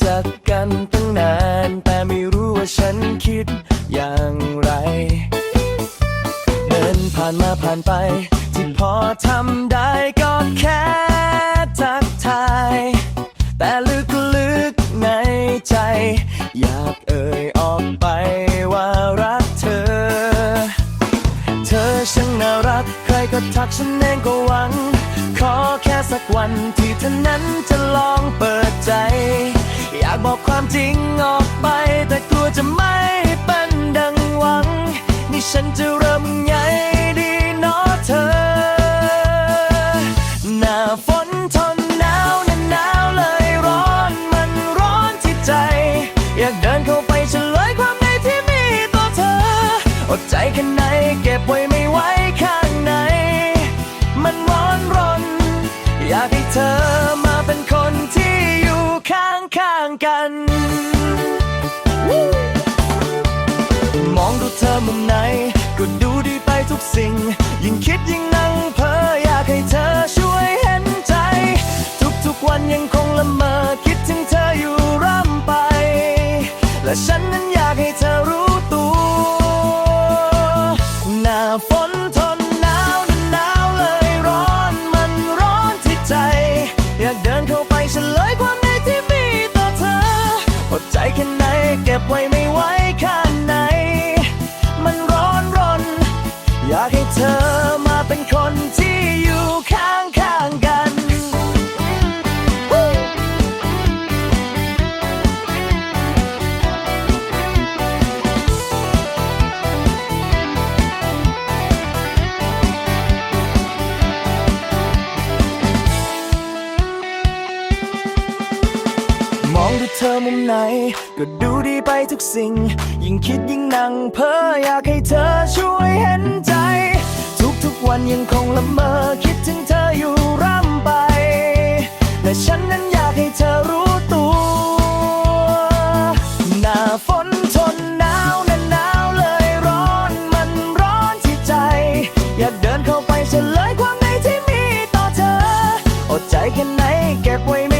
จากกันตั้งนาน แต่ไม่รู้ว่าฉันคิดอย่างไร เดินผ่านมาผ่านไป ที่พอทำได้ก็แค่ทักทาย แต่ลึกๆในใจ อยากเอ่ยออกไปว่ารักเธอ เธอช่างน่ารัก ใครก็ทักฉันเองก็หวัง ขอแค่สักวันที่เธอนั้น บอกความจริงออกไป แต่กลัวจะไม่เป็นดังหวัง นี่ฉันจะเริ่มไงดีเนาะเธอ หน้าฝนทนหนาวนั้นหนาวเลยร้อนมันร้อนที่ใจ อยากเดินเข้าไปเฉลยความในที่มีต่อเธอ อดใจแค่ไหนเก็บไว้ไม่ไหวข้างใน มันร้อนรน อยากให้เธอ กัน มองดูเธอมุมไหน ก็ดูดีไปทุกสิ่ง ยิ่งคิดยิ่งนั่งเพ้ออยากให้เธอช่วยเห็นใจ ทุกๆวันยังคงละเมอคิดถึงเธออยู่ร่ำไป และฉันนั้นอยากให้เธอ ไว้ไม่ไหวข้างใน มันร้อนรน อยากให้เธอ ก็ดูดีไปทุกสิ่ง ยิ่งคิดยิ่งนั่งเพ้ออยากให้เธอช่วยเห็นใจ ทุกทุกวันยังคงละเมอคิดถึงเธออยู่ร่ำไป และฉันนั้นอยากให้เธอรู้ตัว หน้าฝนทนหนาวนั้นหนาวเลยร้อนมันร้อนที่ใจ อยากเดินเข้าไปเฉลยความในที่มีต่อเธอ อดใจแค่ไหนเก็บไว้